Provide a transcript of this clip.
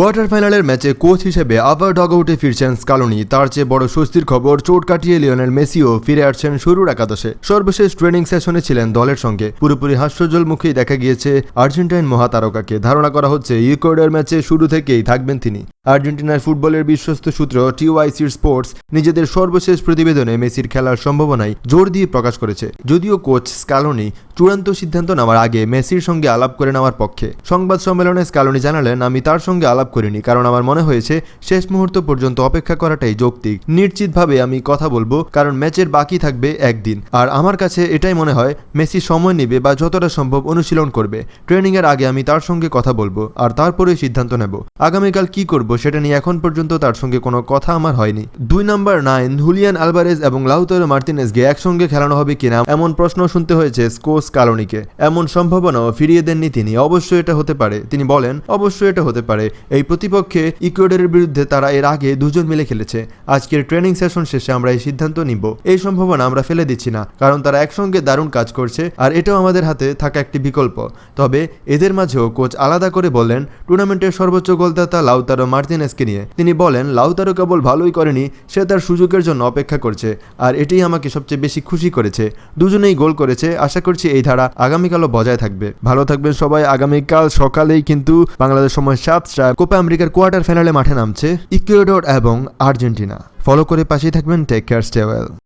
Quarter ফাইনালের ম্যাচে coach হিসেবে আবার ডগআউটে ফিরছেন স্কালোনি। তার চেয়ে বড় স্বস্তির খবর, চোট কাটিয়ে লিওনেল মেসিও ফিরে আসছেন শুরুর একাদশে। সর্বশেষ ট্রেনিং সেশনে ছিলেন দলের সঙ্গে। পুরোপুরি হাস্যজ্জ্বল মুখেই দেখা গিয়েছে আর্জেন্টাইন মহাতারকাকে। ধারণা করা হচ্ছে ইকুয়েডর ম্যাচে শুরু থেকেই থাকবেন তিনি। আর্জেন্টিনার ফুটবলের বিশ্বস্ত সূত্র টিওয়াইসির স্পোর্টস, নিজেদের সর্বশেষ প্রতিবেদনে মেসির খেলার সম্ভাবনায় জোর দিয়ে প্রকাশ করেছে। যদিও কোচ স্কালোনি চূড়ান্ত সিদ্ধান্ত নেওয়ার আগে মেসির সঙ্গে আলাপ করে নেওয়ার পক্ষে। সংবাদ সম্মেলনে স্কালোনি জানালেন, আমি তার সঙ্গে আলাপ করিনি, কারণ আমার মনে হয়েছে শেষ মুহূর্ত পর্যন্ত অপেক্ষা করাটাই যৌক্তিক। নিশ্চিতভাবে আমি কথা বলব, কারণ ম্যাচের বাকি থাকবে একদিন। আর আমার কাছে এটাই মনে হয়, মেসি সময় নেবে বা যতটা সম্ভব অনুশীলন করবে। ট্রেনিং এর আগে আমি তার সঙ্গে কথা বলব, আর তারপরে সিদ্ধান্ত নেব। আগামীকাল কি করব সেটা নিয়ে এখন পর্যন্ত তার সঙ্গে কোনো কথা আমার হয়নি। দুই নাম্বার নাইন, হুলিয়ান আলভারেজ এবং লাউতারো মার্টিনেসকে একসঙ্গে খেলানো হবে কিনা, এমন প্রশ্ন শুনতে হয়েছে স্কোস কালোনিকে। এমন সম্ভাবনাও ফিরিয়ে দেননি তিনি। অবশ্যই এটা হতে পারে। তিনি বলেন, অবশ্যই এটা হতে পারে। এই প্রতিপক্ষে ইকুয়েডরের বিরুদ্ধে তারা এর আগে দুজন মিলে খেলেছে। আজকের ট্রেনিং সেশন শেষে আমরা এই সিদ্ধান্ত নিব। এই সম্ভাবনা আমরা ফেলে দিচ্ছি না, কারণ তারা একসঙ্গে দারুণ কাজ করছে আর এটাও আমাদের হাতে থাকা একটি বিকল্প। তবে এদের মাঝেও কোচ আলাদা করে বললেন টুর্নামেন্টের সর্বোচ্চ গোলদাতা লাউতারো মার্টিনেসকে নিয়ে। তিনি বলেন, লাউতারো কেবল ভালোই করেনি, সে তার সুযোগের জন্য অপেক্ষা করছে আর এটাই আমাকে সবচেয়ে বেশি খুশি করেছে। দুজনেই গোল করেছে, আশা করছি এই ধারা আগামীকালও বজায় থাকবে। ভালো থাকবেন সবাই, আগামীকাল সকালেই কিন্তু বাংলাদেশ সময় সাতটা কোপা আমেরিকার কোয়ার্টার ফাইনালে মাঠে নামছে ইকুয়েডর এবং আর্জেন্টিনা। ফলো করে পাশেই থাকবেন টেক কেয়ার স্টেওয়েল